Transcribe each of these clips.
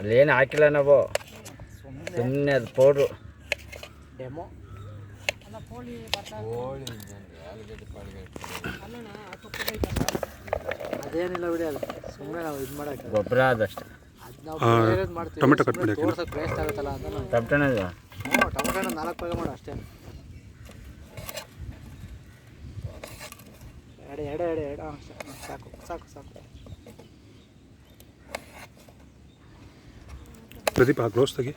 ಅಲ್ಲೇನು ಹಾಕಿಲ್ಲ ನಾವು. ಸುಮ್ಮನೆ ಅದು ಪೌಡ್ರು. ಡೆಮೋ ಅದೇನಿಲ್ಲ ಬಿಡಿ ಅದು. ಸುಮ್ಮನೆ ನಾವು ಇದು ಮಾಡೋಕ್ಕೆ. ಗೊಬ್ಬರ ಅದಷ್ಟೇ ಟೊಮೆಟೊ ಕಟ್ ಮಾಡಿ ಹಾಕಿಲ್ಲ? ತೋರ್ಸೋಕೆ ವೇಸ್ಟ್ ಆಗುತ್ತಲ್ಲ ಅಂತ ನಾವು ಟಪ್ಟನದು ಹ್ಞೂ ಟೊಮೆಟೊನ ನಾಲ್ಕು ಭಾಗ ಮಾಡು ಅಷ್ಟೇ. ಎಡೆ ಎಡೆ ಎಡೆ ಎಡೆ. ಸಾಕು ಸಾಕು ಸಾಕು. ಪ್ರದೀಪ್ ಆ ಗ್ಲೋಸ್ ತೆಗಿ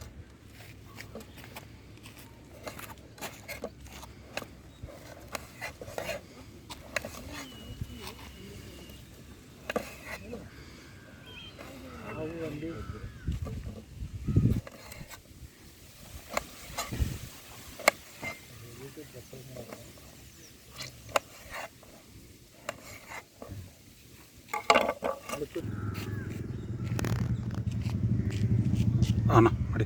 ಹಾಂ ಮಾಡಿ.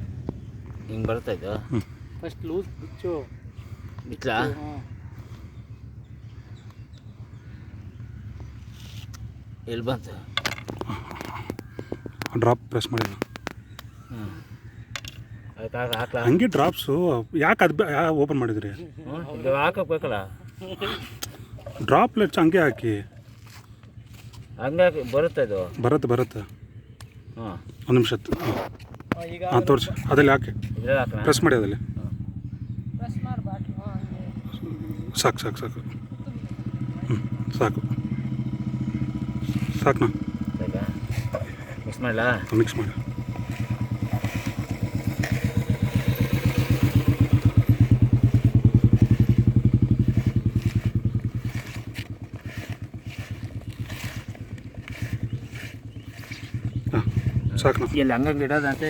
ಹಿಂಗೆ ಬರ್ತಾ ಹ್ಞೂ ಫಸ್ಟ್ ಲೂಸ್ ಬಿಚ್ಚು. ಹ್ಞೂ ಎಲ್ಲಿ ಬಂತು? ಡ್ರಾಪ್ ಪ್ರೆಸ್ ಮಾಡಿ ಹ್ಞೂ ಅದಕ್ಕೆ ಹಾಕ್ಲಾ? ಹಂಗೆ ಡ್ರಾಪ್ಸು ಯಾಕೆ ಅದು ಓಪನ್ ಮಾಡಿದ್ರಿ? ಇದು ಹಾಕಬೇಕಲ್ಲ ಡ್ರಾಪ್ಲೆಟ್ಸ್ ಹಂಗೆ ಹಾಕಿ. ಹಂಗಾಗಿ ಬರುತ್ತೆ ಇದು? ಬರುತ್ತೆ ಬರುತ್ತೆ. ಹಾಂ ಒಂದು ನಿಮಿಷ ಹಾಂ ತೋರಿಸಿ. ಅದಲ್ಲಿ ಹಾಕಿ. ಪ್ರೆಸ್ ಮಾಡಿ ಅದಲ್ಲಿ ಸಾಕು ಸಾಕು ಸಾಕು. ಹ್ಞೂ ಸಾಕು. ಸಾಕು ನಾ. ಮಿಕ್ಸ್ ಮಾಡಲಾ? ಮಿಕ್ಸ್ ಮಾಡಿ. ಸಾಕುನಾ ಇಲ್ಲಿ ಹಂಗಂಗೆ ಇಡೋದಂತೆ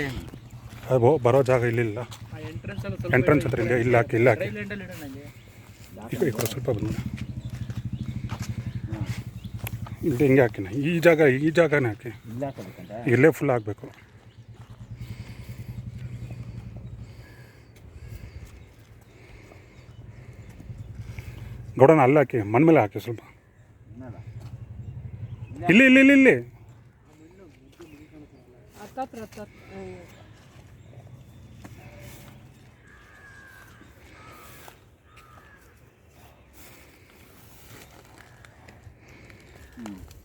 ಅದು ಬರೋ ಜಾಗ ಇಲ್ಲಿ ಇಲ್ಲ ಎಂಟ್ರೆನ್ಸ್ ಹತ್ರ ಇಲ್ಲ ಇಲ್ಲ ಹಾಕಿ ಇಲ್ಲ ಹಾಕಿ. ಈ ಕಡೆ ಸ್ವಲ್ಪ ಬಂದ. ಇಲ್ಲಿ ಹಿಂಗೆ ಹಾಕಿನ ಈ ಜಾಗ ಈ ಜಾಗನೇ ಹಾಕಿ. ಇಲ್ಲ ಫುಲ್ ಆಗಬೇಕು ಗೌಡನ ಅಲ್ಲಿ ಹಾಕಿ ಮಣ್ಮೇಲೆ ಮೇಲೆ ಹಾಕಿ ಸ್ವಲ್ಪ. ಇಲ್ಲಿ ಇಲ್ಲಿ ಇಲ್ಲಿ ಇಲ್ಲಿ. 打打打！嗯。